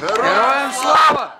Героям слава!